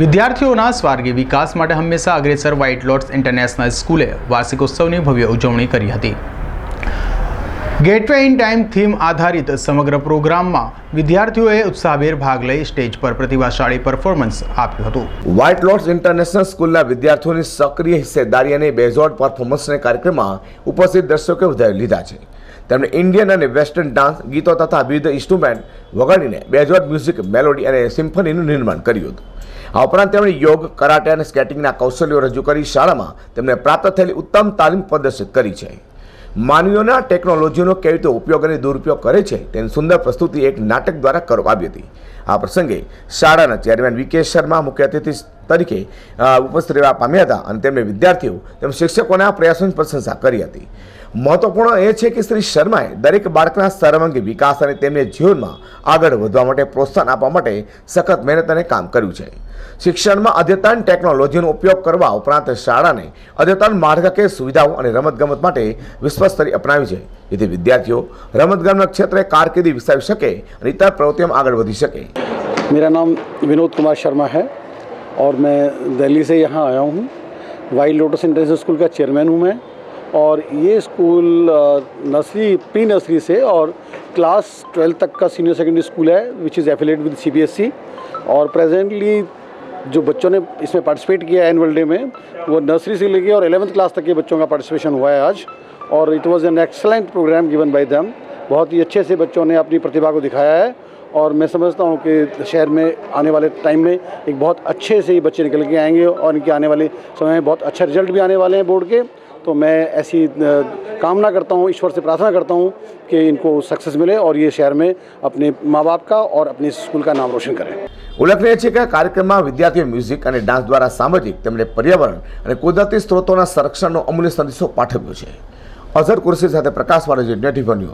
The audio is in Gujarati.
વિદ્યાર્થીઓના સ્વાર્ગી વિકાસ માટે હંમેશા અગ્રેસર વ્હાઇટ લોટ્સ ઇન્ટરનેશનલ સ્કૂલે વાર્ષિકોત્સવની ભવ્ય ઉજવણી કરી હતી. ગેટવે ઇન ટાઈમ થીમ આધારિત સમગ્ર પ્રોગ્રામમાં વિદ્યાર્થીઓએ ઉત્સાહભેર ભાગ લઈ સ્ટેજ પર પ્રતિભાશાળી પરફોર્મન્સ આપ્યું હતું. વ્હાઇટ લોટ્સ ઇન્ટરનેશનલ સ્કૂલના વિદ્યાર્થીઓની સક્રિય હિસ્સેદારી અને બેઝોડ પરફોર્મન્સને કાર્યક્રમમાં ઉપસ્થિત દર્શકોએ વધાવી લીધા છે. તેમણે ઇન્ડિયન અને વેસ્ટર્ન ડાન્સ ગીતો તથા વિવિધ ઇન્સ્ટ્રુમેન્ટ વગાડીને બેઝોડ મ્યુઝિક મેલોડી અને સિમ્ફનીનું નિર્માણ કર્યું હતું. આ ઉપરાંત તેમણે યોગ, કરાટે અને સ્કેટિંગના કૌશલ્યો રજૂ કરી શાળામાં તેમને પ્રાપ્ત થયેલી ઉત્તમ તાલીમ પ્રદર્શિત કરી છે. માનવીઓના ટેકનોલોજીનો કેવી રીતે ઉપયોગ અને દુરુપયોગ કરે છે તેની સુંદર પ્રસ્તુતિ એક નાટક દ્વારા કરવામાં આવી હતી. આ પ્રસંગે શાળાના ચેરમેન વિકે શર્મા મુખ્ય અતિથિ તરીકે ઉપસ્થિત રહેવા પામ્યા હતા અને તેમણે વિદ્યાર્થીઓ, તેમજ શિક્ષકોના પ્રયાસોની પ્રશંસા કરી હતી. મહત્વપૂર્ણ એ છે કે શ્રી શર્માએ દરેક બાળકના સર્વાંગી વિકાસ અને તેમને જીવનમાં આગળ વધવા માટે પ્રોત્સાહન આપવા માટે સખત મહેનત અને કામ કર્યું છે શિક્ષણમાં અદ્યતન ટેકનોલોજીનો ઉપયોગ કરવા ઉપરાંત શાળાને અદ્યતન માળખાકીય સુવિધાઓ અને રમતગમત માટે વિશ્વસ્તરી અપનાવી છે જેથી વિદ્યાર્થીઓ રમતગમત ક્ષેત્રે કારકિર્દી વિકસાવી શકે અને ઇતર પ્રવૃત્તિઓમાં આગળ વધી શકે मेरा नाम विनोद कुमार शर्मा है और मैं दिल्ली से यहाँ आया हूँ वाइल्ड लोटस इंटरनेशनल स्कूल का चेयरमैन हूँ मैं और ये स्कूल नर्सरी प्री नर्सरी से और क्लास ट्वेल्थ तक का सीनियर सेकेंडरी स्कूल है which is affiliate with C और प्रेजेंटली जो बच्चों ने इसमें पार्टिसिपेट किया है एनुअल डे में, वो नर्सरी से लेके और एलेवंथ क्लास तक के बच्चों का पार्टिसिपेशन हुआ है आज। और it was an excellent programme given by them बहुत ही अच्छे से बच्चों ने अपनी प्रतिभा को दिखाया है। और मैं समझता हूँ कि शहर में आने वाले टाइम में एक बहुत अच्छे से ही बच्चे निकल के आएँगे और इनके आने वाले समय में बहुत अच्छा रिज़ल्ट भी आने वाले हैं बोर्ड के। तो मैं ऐसी अ, कामना करता हूँ ईश्वर से प्रार्थना करता हूँ कि इनको सक्सेस मिले और ये शहर में अपने माँ बाप का और अपने स्कूल का नाम रोशन करें ઉલ્લેખનીય છે કે આ કાર્યક્રમમાં વિદ્યાર્થીઓ મ્યુઝિક અને ડાન્સ દ્વારા સામાજિક તેમણે પર્યાવરણ અને કુદરતી સ્ત્રોતોના સંરક્ષણનો અમૂલ્ય સંદેશો પાઠવ્યો છે અઝર કુરશી સાથે પ્રકાશ વાળો નેટિવ ન્યૂઝ